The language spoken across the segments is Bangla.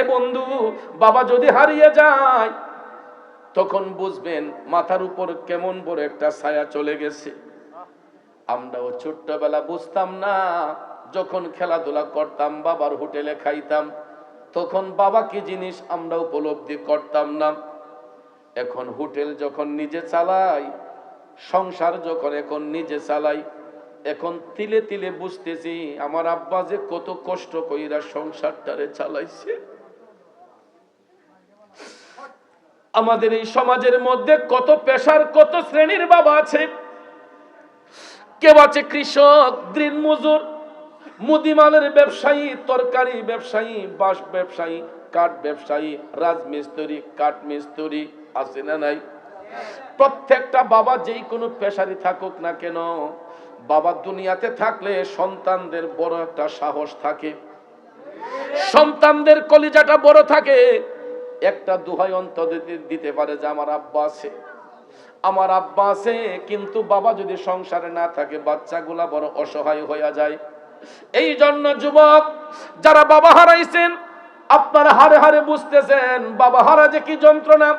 এ বন্ধু, বাবা যদি হারিয়ে যায়, তখন বুঝবেন মাথার উপর কেমন বড় একটা ছায়া চলে গেছে। আমরাও ছোট্টবেলা বুঝতাম না, যখন খেলাধুলা করতাম, বাবার হোটেলে খাইতাম, তখন বাবা কি জিনিস আমরা উপলব্ধি করতাম না। এখন হোটেল যখন নিজে চালাই, সংসার যখন এখন নিজে চালাই, এখন তিলে তিলে বুঝতেছি, আমার আব্বা যে কত কষ্ট কইরা সংসারটারে চালাইছে। আমাদের এই সমাজের মধ্যে কত পেশার, কত শ্রেণির বাবা আছে? কেউ আছে কৃষক দিন মজুর, মুদিমালের ব্যবসায়ী, তরকারি ব্যবসায়ী, বাঁশ ব্যবসায়ী, কাঠ ব্যবসায়ী, রাজমিস্ত্রি কাঠ মিস্ত্রি আছে না নাই? প্রত্যেকটা বাবা যেই কোনো পেশারি থাকুক না কেন, বাবা দুনিয়াতে থাকলে সন্তানদের বড় একটা সাহস থাকে। সন্তানদের কলিজাটা বড় থাকে। একটা দুহাই অন্তর দিতে- দিতে পারে যে আমার আব্বা আছে। আমার আব্বা আছে, কিন্তু বাবা যদি সংসারে না থাকে, বাচ্চাগুলা বড় অসহায় হইয়া যায়। এই জন্য যুবক, যারা বাবা হারাইছেন, আপনারা হারে হারে বুঝতেছেন, বাবা হারা যে কি যন্ত্রণা,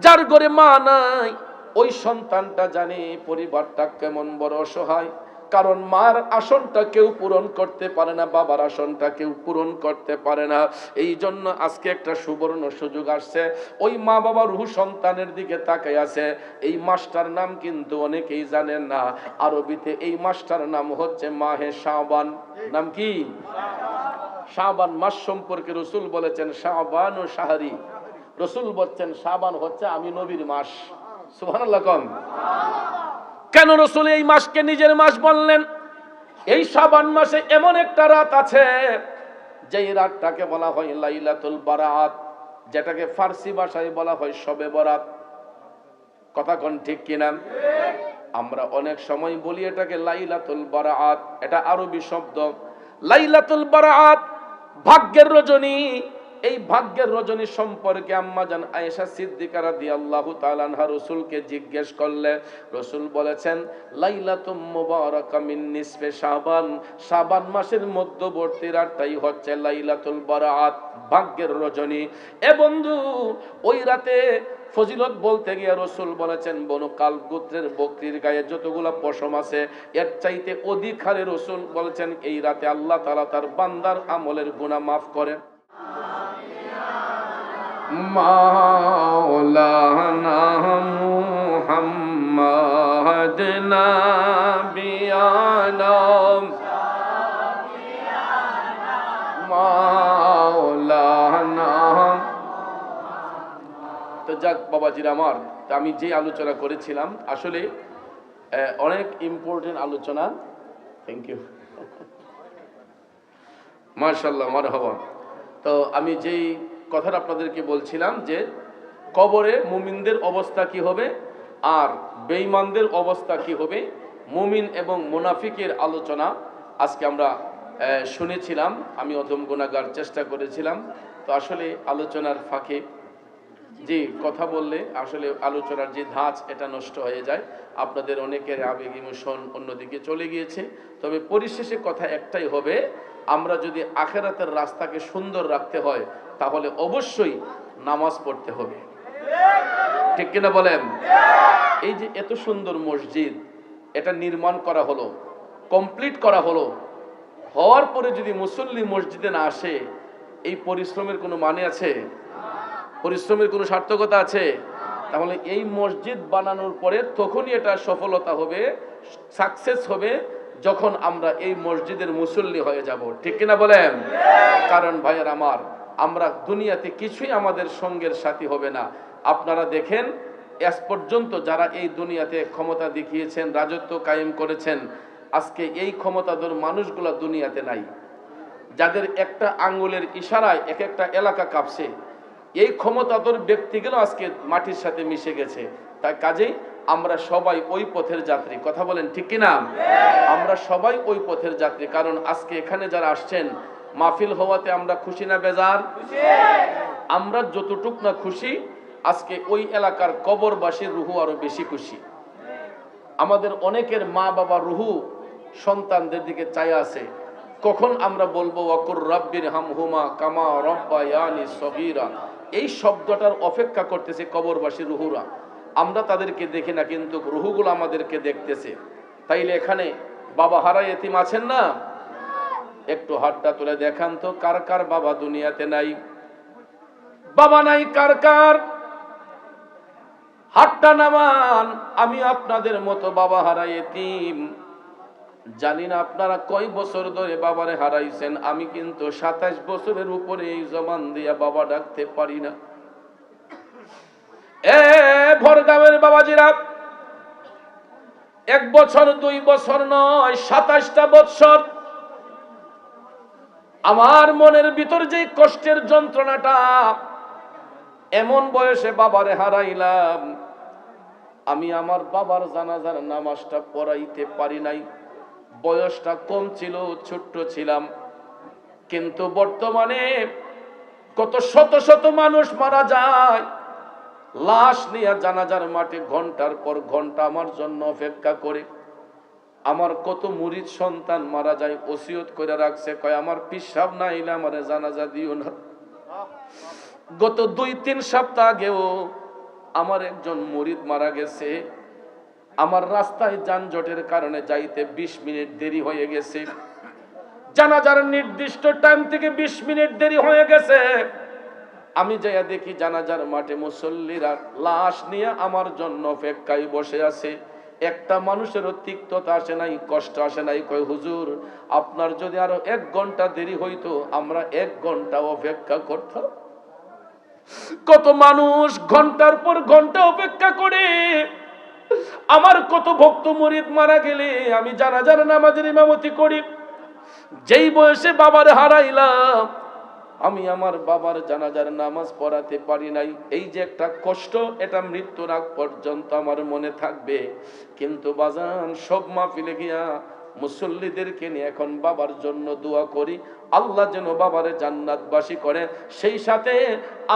যার ঘরে মা নাই, ওই সন্তানটা জানে পরিবারটা কেমন বড় অসহায়। কারণ মার আসনটা কেউ পূরণ করতে পারে না, বাবার আসনটা কেউ পূরণ করতে পারে না। এই জন্য আজকে একটা সুবর্ণ সুযোগ আসছে। ওই মা বাবার রুহ সন্তানের দিকে তাকাই আছে। এই মাস্টার নাম কিন্তু অনেকেই জানেন না। আরবিতে এই মাস্টার নাম হচ্ছে মাহে শাবান। নাম কি? শাবান মাস সম্পর্কে রসুল বলেছেন, শাবান ও সাহারি রসুল বলছেন, শাবান হচ্ছে আমি নবীর মাস। কম কেন রসুল এই মাসকে নিজের মাস বললেন? এই শাবান মাসে এমন একটা রাত আছে, যেই রাতটাকে বলা হয় লাইলাতুল বারাত, যেটাকে ফার্সি ভাষায় বলা হয় শবে বরাত। কথা কোন ঠিক কিনা? আমরা অনেক সময় বলি এটাকে লাইলাতুল বারাত, এটা আরবি শব্দ। লাইলাতুল বারাত ভাগ্যের রজনী এই ভাগ্যের রজনী সম্পর্কে আম্মা জান আয়েশা সিদ্দিকা রাদিয়াল্লাহু তাআলা আনহা রাসূলকে জিজ্ঞেস করলে, রাসূল বলেছেন, লাইলাতুম মুবারাকা মিন নিসফে শাবান। শাবান মাসের মধ্যবর্তী রাতটাই হচ্ছে লাইলাতুল বারাত, ভাগ্যের রজনী। এ বন্ধু, ওই রাতে ফজিলত বলতে গিয়ে রসুল বলেছেন, বনু কাল গোত্রের বকরির গায়ে যতগুলো পশম আছে, এর চাইতে অধিক হারে রসুল বলেছেন, এই রাতে আল্লাহ তালা তার বান্দার আমলের গুনাহ মাফ করেন। মাওলানা মুহাম্মদ নাবিয়ানা মাওলানা তো যাক বাবাজির আমার আমি যে আলোচনা করেছিলাম, আসলে অনেক ইম্পর্টেন্ট আলোচনা। থ্যাংক ইউ মার্শাল্লাহ মার হওয়া তো আমি যেই কথাটা আপনাদেরকে বলছিলাম যে কবরে মুমিনদের অবস্থা কি হবে আর বেঈমানদের অবস্থা কি হবে? মুমিন এবং মুনাফিকের আলোচনা আজকে আমরা শুনেছিলাম। আমি অদম গুণাগার চেষ্টা করেছিলাম। তো আসলে আলোচনার ফাঁকে যে কথা বললে আসলে আলোচনার যে ধাঁচ, এটা নষ্ট হয়ে যায়। আপনাদের অনেকের আবেগ, ইমোশন অন্যদিকে চলে গিয়েছে। তবে পরিশেষে কথা একটাই হবে, আমরা যদি আখেরাতের রাস্তাকে সুন্দর রাখতে হয় তাহলে অবশ্যই নামাজ পড়তে হবে। ঠিক কিনা বলেন? এই যে এত সুন্দর মসজিদ এটা নির্মাণ করা হলো কমপ্লিট করা হলো হওয়ার পরে যদি মুসল্লি মসজিদে না আসে এই পরিশ্রমের কোনো মানে আছে? পরিশ্রমের কোনো সার্থকতা আছে? তাহলে এই মসজিদ বানানোর পরে তখনই এটা সফলতা হবে সাকসেস হবে যখন আমরা এই মসজিদের মুসল্লি হয়ে যাব। ঠিক কিনা বলেন? কারণ ভাইয়ের আমার আমরা দুনিয়াতে কিছুই আমাদের সঙ্গের সাথী হবে না। আপনারা দেখেন আজ পর্যন্ত যারা এই দুনিয়াতে ক্ষমতা দেখিয়েছেন, রাজত্ব কায়েম করেছেন, আজকে এই ক্ষমতাধর মানুষগুলা দুনিয়াতে নাই। যাদের একটা আঙ্গুলের ইশারায় এক একটা এলাকা কাঁপছে, এই ক্ষমতাধর ব্যক্তিগুলো আজকে মাটির সাথে মিশে গেছে। তাই কাজেই আমরা সবাই ওই পথের যাত্রী। কথা বলেন ঠিক কিনা? আমরা সবাই ওই পথের যাত্রী। কারণ আজকে এখানে যারা আসছেন মাহফিল হওয়াতে আমরা খুশি না বেজার? আমরা যতটুক না খুশি আজকে ওই এলাকার কবরবাসীর রুহু আরও বেশি খুশি। আমাদের অনেকের মা বাবা রুহু সন্তানদের দিকে চাই আছে। কখন আমরা বলব ওয়াকুর রব্বির হাম হুমা কামা রব্বায়ানি সগীরা এই শব্দটার অপেক্ষা করতেছে কবরবাসী রুহুরা। আমরা তাদেরকে দেখি না কিন্তু রুহুগুলো আমাদেরকে দেখতেছে। তাইলে এখানে বাবা হারা এতিম আছেন না? একটু হাতটা তুলে দেখান তো, কার কার বাবা দুনিয়াতে নাই? বাবা নাই, কার কার? হাতটা নামান, আমি আপনাদের মতো বাবা হারা এতিম। জানি না আপনারা কয় বছর ধরে বাবারে হারাইছেন, আমি কিন্তু সাতাশ বছরের উপরে এই জবান দিয়া বাবা ডাকতে পারি না। এ, ভরগামের বাবাজিরা, এক বছর, দুই বছর নয়, সাতাশটা বছর আমার মনের ভিতর যে কষ্টের যন্ত্রণাটা, এমন বয়সে বাবারে হারাইলাম। আমি আমার বাবার জানাজার নামাজটা পড়াইতে পারি নাই। বয়সটা কম ছিল, ছোট্ট ছিলাম। কিন্তু বর্তমানে কত শত শত মানুষ মারা যায়। লাশ নিয়ে জানাজার মাঠে ঘণ্টার পর ঘণ্টা আমার জন্য অপেক্ষা করে। আমার কত মুরিদ সন্তান মারা যায়, ওসিয়ত করে রাখছে, কয়, আমার পিসাব না এলে আমারে জানাজা দিও না। গত দুই, তিন সপ্তাহ আগেও আমার একজন মুরিদ মারা গেছে। আমার রাস্তায় যানজটের কারণে যাইতে ২০ মিনিট দেরি হয়ে গেছে। জানাজার নির্দিষ্ট টাইম থেকে ২০ মিনিট দেরি হয়ে গেছে। আমি যাইয়া দেখি জানাজার মাঠে মুসল্লিরা লাশ নিয়ে আমার জন্য অপেক্ষায় বসে আছে। একটা মানুষেরও তিক্ততা আসে নাই, কষ্ট আসে নাই, কয়, হুজুর, আপনার যদি আরও এক ঘণ্টা দেরি হইতো, আমরা এক ঘণ্টা অপেক্ষা করতাম। কত মানুষ ঘণ্টার পর ঘণ্টা অপেক্ষা করে। আমার কত ভক্ত মরিদ মারা গেলে আমি জানাজার নামাজের ইমামতি করি। যেই বয়সে বাবার হারাইলাম আমি আমার বাবার জানাজার নামাজ পড়াতে পারি নাই। এই যে একটা কষ্ট, এটা মৃত্যুর আগ পর্যন্ত আমার মনে থাকবে। কিন্তু বাজান, সব মাহফিলে গিয়া মুসল্লিদেরকে নিয়ে এখন বাবার জন্য দোয়া করি। আল্লাহ যেন বাবারে জান্নাতবাসী করে। সেই সাথে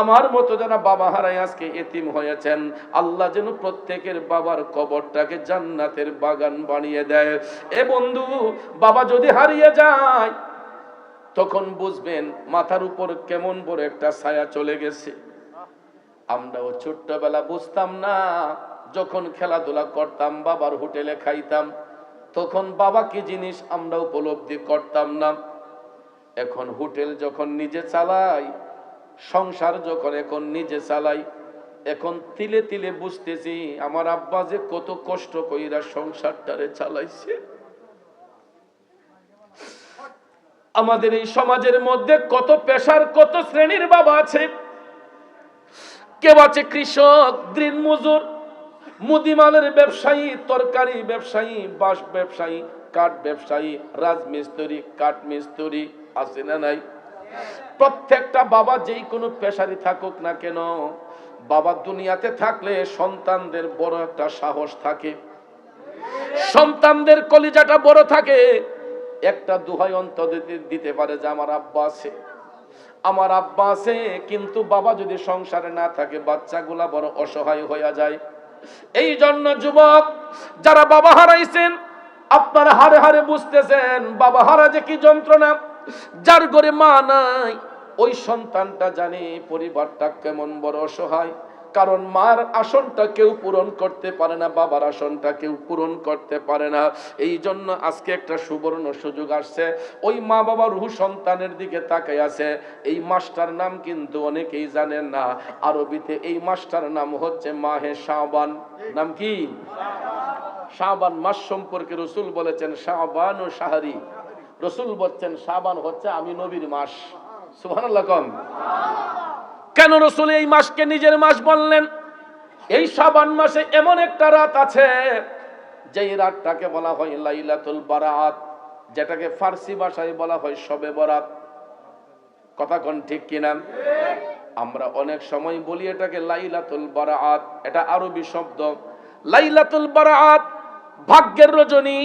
আমার মতো যারা বাবা হারাই আজকে এতিম হয়েছেন, আল্লাহ যেন প্রত্যেকের বাবার কবরটাকে জান্নাতের বাগান বানিয়ে দেয়। এ বন্ধু, বাবা যদি হারিয়ে যায় তখন বুঝবেন মাথার উপর কেমন বড় একটা ছায়া চলে গেছে। আমরাও ছোট্টবেলা বুঝতাম না, যখন খেলাধুলা করতাম, বাবার হোটেলে খাইতাম, তখন বাবা কি জিনিস আমরা উপলব্ধি করতাম না। এখন হোটেল যখন নিজে চালাই, সংসার যখন এখন নিজে চালাই, এখন তিলে তিলে বুঝতেছি, আমার আব্বা যে কত কষ্ট কইরা সংসারটারে চালাইছে। আমাদের এই সমাজের মধ্যে কত পেশার, কত শ্রেণির বাবা আছে? কেউ আছে কৃষক দিন মজুর, মুদিমালের ব্যবসায়ী, তরকারি ব্যবসায়ী, বাঁশ ব্যবসায়ী, কাঠ ব্যবসায়ী, রাজমিস্ত্রি কাঠ মিস্ত্রি আছে না নাই? প্রত্যেকটা বাবা যেই কোনো পেশারি থাকুক না কেন, বাবা দুনিয়াতে থাকলে সন্তানদের বড় একটা সাহস থাকে। সন্তানদের কলিজাটা বড় থাকে। একটা দুহাই অন্তর দিতে- পারে যে আমার আব্বা আছে। আমার আব্বা আছে, কিন্তু বাবা যদি সংসারে না থাকে, বাচ্চাগুলা বড় অসহায় হইয়া যায়। এই জন্য যুবক, যারা বাবা হারাইছেন, আপনারা হারে হারে বুঝতেছেন, বাবা হারা যে কি যন্ত্রণা, যার ঘরে মা নাই, ওই সন্তানটা জানে পরিবারটা কেমন বড় অসহায়। কারণ মার আসনটা কেউ পূরণ করতে পারে না, বাবার আসনটা কেউ পূরণ করতে পারে না। এই জন্য আজকে একটা সুবর্ণ সুযোগ আসছে। ওই মা বাবার রুহ সন্তানের দিকে তাকাই আছে। এই মাস্টার নাম কিন্তু অনেকেই জানেন না। আরবিতে এই মাস্টার নাম হচ্ছে মাহে শাবান। নাম কি? শাবান। মাস সম্পর্কে রসুল বলেছেন, শাবান ও সাহারি রসুল বলছেন, শাবান হচ্ছে আমি নবীর মাস। কম কেন রসুল এই মাসকে নিজের মাস বললেন? এই শাবান মাসে এমন একটা রাত আছে, যেই রাতটাকে বলা হয় লাইলাতুল বারাত, যেটাকে ফার্সি ভাষায় বলা হয় শবে বরাত। কথা কোন ঠিক কিনা? আমরা অনেক সময় বলি এটাকে লাইলাতুল বারাত, এটা আরবি শব্দ। লাইলাতুল বারাত ভাগ্যের রজনী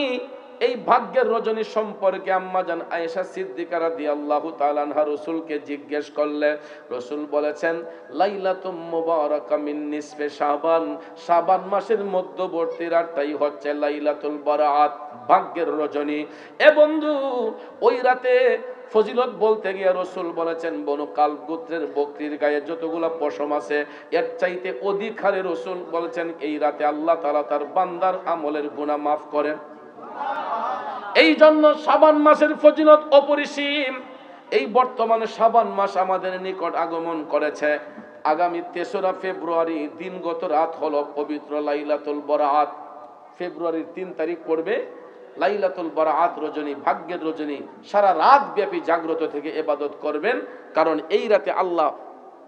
এই ভাগ্যের রজনী সম্পর্কে আম্মা জান আয়েশা সিদ্দিকা রাদিয়াল্লাহু তাআলা আনহা রাসূলকে জিজ্ঞেস করলে, রাসূল বলেছেন, লাইলাতুম মুবারাকা মিন নিসফে শাবান। শাবান মাসের মধ্যবর্তী রাতটাই হচ্ছে লাইলাতুল বারাত, ভাগ্যের রজনী। এ বন্ধু, ওই রাতে ফজিলত বলতে গিয়ে রসুল বলেছেন, বনু কাল গোত্রের বকরির গায়ে যতগুলো পশম আছে, এর চাইতে অধিক হারে রসুল বলেছেন, এই রাতে আল্লাহ তাআলা তার বান্দার আমলের গুণা মাফ করেন। এই জন্য সাবান মাসের ফজিলত অপরিসীম। এই বর্তমানে সাবান মাস আমাদের নিকট আগমন করেছে। আগামী তেসরা ফেব্রুয়ারি দিনগত রাত হলো পবিত্র লাইলাতুল বরাত ফেব্রুয়ারির তিন তারিখ পড়বে। লাইলাতুল বরাত রজনী, ভাগ্যের রজনী, সারা রাত ব্যাপী জাগ্রত থেকে এবাদত করবেন। কারণ এই রাতে আল্লাহ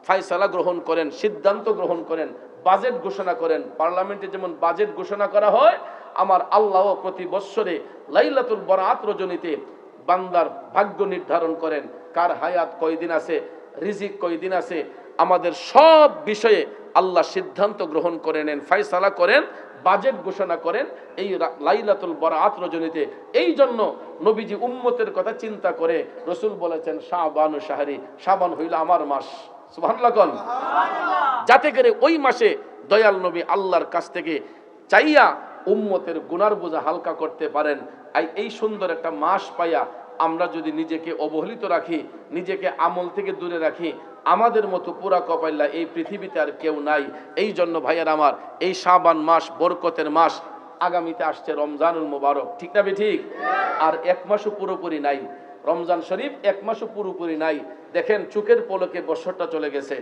ফায়সালা গ্রহণ করেন, সিদ্ধান্ত গ্রহণ করেন, বাজেট ঘোষণা করেন। পার্লামেন্টে যেমন বাজেট ঘোষণা করা হয় আমার আল্লাহ প্রতি বৎসরে লাইলাতুল বরাত রজনীতে বান্দার ভাগ্য নির্ধারণ করেন। কার হায়াত কয়দিন আছে? রিজিক কয়দিন আছে? আমাদের সব বিষয়ে আল্লাহ সিদ্ধান্ত গ্রহণ করে নেন ফায়সালা করেন বাজেট ঘোষণা করেন এই লাইলাতুল বরাত রজনীতে। এই জন্য নবীজি উম্মতের কথা চিন্তা করে রসুল বলেছেন শাহবান ও শাহরি শাবান হইল আমার মাস। কোন। যাতে করে ওই মাসে দয়াল নবী আল্লাহর কাছ থেকে চাইয়া উম্মতের গুনার বোঝা হালকা করতে পারেন। এই সুন্দর একটা মাস পাইয়া আমরা যদি নিজেকে অবহেলিত রাখি, নিজেকে আমল থেকে দূরে রাখি, আমাদের মতো পুরা কপাইল্লা এই পৃথিবীতে আর কেউ নাই। এই জন্য ভাইয়ার আমার, এই সাবান মাস বরকতের মাস আগামীতে আসছে রমজানুল মোবারক। ঠিক না ঠিক আর এক মাসও পুরোপুরি নাই। রমজান শরীফ এক মাসও পুরোপুরি নাই। দেখেন চুকের পলকে বছরটা চলে গেছে।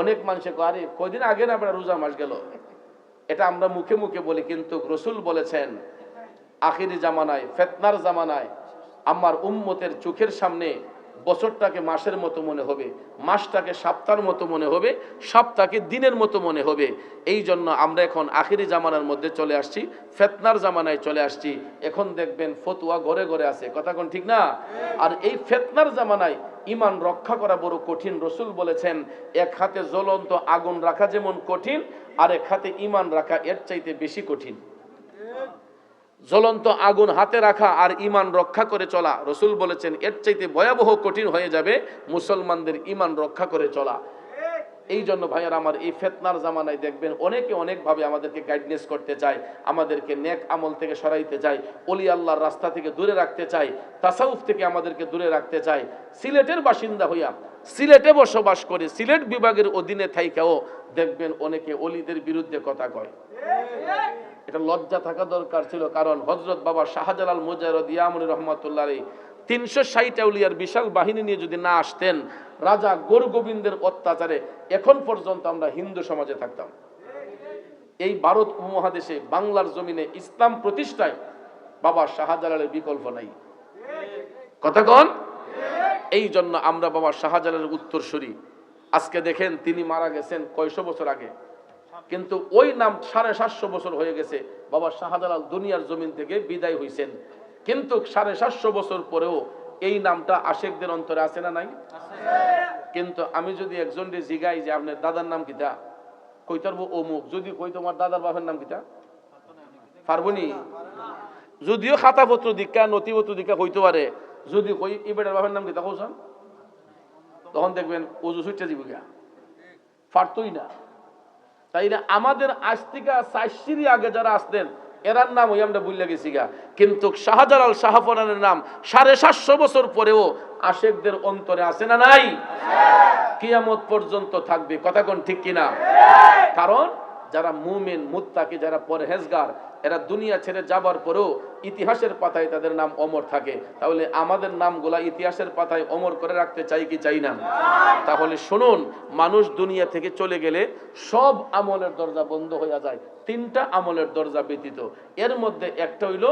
অনেক মানুষে আরে, কয়দিন আগে না আপনার রোজা মাস গেল? এটা আমরা মুখে মুখে বলি, কিন্তু রসুল বলেছেন, আখিরি জামানায়, ফেতনার জামানায় আমার উম্মতের চোখের সামনে বছরটাকে মাসের মতো মনে হবে, মাসটাকে সপ্তাহের মতো মনে হবে, সপ্তাহকে দিনের মতো মনে হবে। এই জন্য আমরা এখন আখিরি জামানার মধ্যে চলে আসছি, ফেতনার জামানায় চলে আসছি। এখন দেখবেন ফতুয়া ঘরে ঘরে আছে, কথা কোন ঠিক না? আর এই ফেতনার জামানায় ইমান রক্ষা করা বড় কঠিন। রসুল বলেছেন, এক হাতে জ্বলন্ত আগুন রাখা যেমন কঠিন আর এক হাতে ইমান রাখা এর চাইতে বেশি কঠিন। জ্বলন্ত আগুন হাতে রাখা আর ইমান রক্ষা করে চলা। রসুল বলেছেন, এর চাইতে ভয়াবহ কঠিন হয়ে যাবে মুসলমানদের ইমান রক্ষা করে চলা। এই জন্য ভাইয়ার আমার এই ফেতনার জামানায় দেখবেন অনেকে অনেকভাবে আমাদেরকে গাইডনেস করতে চায়, আমাদেরকে নেক আমল থেকে সরাইতে চায়, অলি আল্লাহর রাস্তা থেকে দূরে রাখতে চায়, তাসাউফ থেকে আমাদেরকে দূরে রাখতে চায়। সিলেটের বাসিন্দা হইয়া সিলেটে বসবাস করে, সিলেট বিভাগের অধীনে থাইকাও দেখবেন অনেকে অলিদের বিরুদ্ধে কথা কয়। এটা লজ্জা থাকা দরকার ছিল, কারণ হজরত বাবা শাহজালাল মুজাহিদ ইয়ামুর রহমতুল্লাহ তিনশো ষাট আউলিয়ার বিশাল বাহিনী নিয়ে যদি না আসতেন, রাজা গোর গোবিন্দের অত্যাচারে এখন পর্যন্ত আমরা হিন্দু সমাজে থাকতাম। এই ভারত উপমহাদেশে বাংলার জমিনে ইসলাম প্রতিষ্ঠায় বাবা শাহজালালের বিকল্প নাই। কথা কন? এই জন্য আমরা বাবা শাহজালালের উত্তরসূরি। আজকে দেখেন তিনি মারা গেছেন কয়শো বছর আগে। কিন্তু ওই নাম সাড়ে সাতশো বছর হয়ে গেছে বাবা শাহজালাল দুনিয়ার জমিন থেকে বিদায় হইছেন। কিন্তু সাড়ে সাতশো বছর পরেও এই নামটা আশেকদের অন্তরে আছে না নাই? কিন্তু আমি যদি একজনকে জিগাই যে আপনার দাদার নাম কিতা? কইতারবো অমুক? যদি কই তোমার দাদার বাপের নাম কিতা? পারবনি যদিও খাতাপত্র দীক্ষা, নথিপত্র দীক্ষা হইতে পারে, যদি কই এই বেটার বাপের নাম কিতা কৌশন তখন দেখবেন ওজু সুইটা জীবিকা পারতই না। তাই না আমাদের আজ থেকে আগে যারা আসতেন এরার নাম ওই আমরা বুঝলে গেছি গা। কিন্তু শাহজালাল শাহফরানের নাম সাড়ে সাতশো বছর পরেও আশেকদের অন্তরে আছে না নাই? কিয়ামত পর্যন্ত থাকবে। কথা কোন ঠিক কিনা? কারণ যারা মুমিন, মুত্তাকি, যারা পরহেজগার, এরা দুনিয়া ছেড়ে যাবার পরেও ইতিহাসের পাতায় তাদের নাম অমর থাকে। তাহলে আমাদের নামগুলা ইতিহাসের পাতায় অমর করে রাখতে চাই কি চাই না? তাহলে শুনুন, মানুষ দুনিয়া থেকে চলে গেলে সব আমলের দরজা বন্ধ হয়ে যায়। তিনটা আমলের দরজা ব্যতীত। এর মধ্যে একটা হইল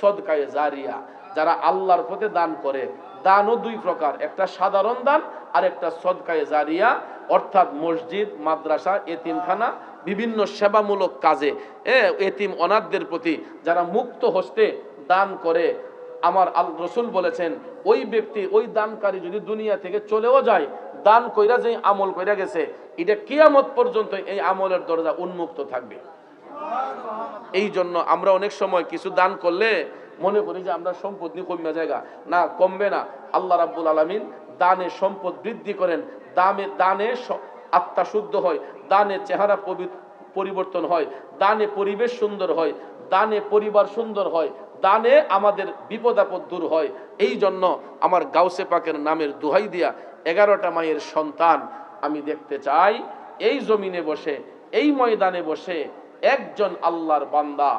সদকায়ে জারিয়া, যারা আল্লাহর পথে দান করে। দানও দুই প্রকার, একটা সাধারণ দান আর একটা সদকায়ে জারিয়া, অর্থাৎ মসজিদ, মাদ্রাসা, এতিমখানা বিভিন্ন সেবামূলক কাজে এ, এতিম অনাথদের প্রতি যারা মুক্ত হস্তে দান করে আমার আল রসুল বলেছেন ওই ব্যক্তি ওই দানকারী যদি দুনিয়া থেকে চলেও যায় দান কইরা যে আমল কইরা গেছে এটা কিয়ামত পর্যন্ত এই আমলের দরজা উন্মুক্ত থাকবে। এই জন্য আমরা অনেক সময় কিছু দান করলে মনে করি যে আমরা সম্পদ নিয়ে কমবে জায়গা না কমবে না। আল্লাহ রাব্বুল আলামিন দানে সম্পদ বৃদ্ধি করেন। দামে দানে আত্মা শুদ্ধ হয়, দানে চেহারা পরিবর্তন হয়, দানে পরিবেশ সুন্দর হয়, দানে পরিবার সুন্দর হয়, দানে আমাদের বিপদ আপদ দূর হয়। এই জন্য আমার গাউসে পাকের নামের দোহাই দিয়া এগারোটা মায়ের সন্তান আমি দেখতে চাই। এই জমিনে বসে, এই ময়দানে বসে একজন আল্লাহর বান্দা,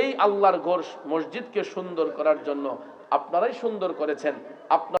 এই আল্লাহর ঘর মসজিদকে সুন্দর করার জন্য আপনারাই সুন্দর করেছেন। আপনার